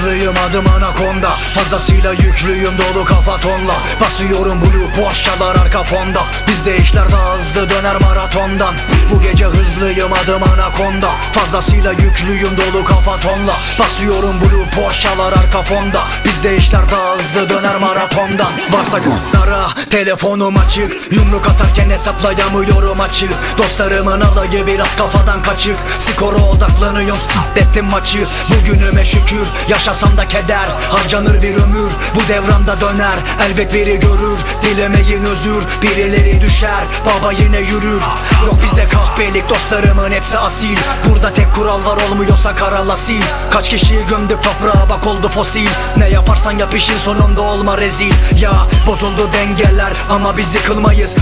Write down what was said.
hızlıyım adım anakonda Fazlasıyla yüklüyüm dolu kafa tonla. Basıyorum blue Porsche'lar arka fonda. Bizde işler daha hızlı döner maratondan. Bu gece hızlıyım adım anakonda Fazlasıyla yüklüyüm dolu kafa tonla. Basıyorum blue Porsche'lar arka fonda. Bizde işler daha hızlı döner maratondan. Varsa günlara telefonum açık. Yumruk atarken hesaplayamıyorum açık. Dostlarımın alayı biraz kafadan kaçık. Skora odaklanıyorum s**lettim maçı. Bugünüme şükür yaşasam da keder. Harcanır bir ömür bu devranda döner. Elbet biri görür dilemeyin özür. Birileri düşer baba yine yürür. Yok bizde kahpelik dostlarımın hepsi asil. Burada tek kural var olmuyorsa karala sil Kaç kişiyi gömdük toprağa bak oldu fosil. Ne yaparsan yap işin sonunda olma rezil. Ya bozuldu dengeler ama biz yıkılmayız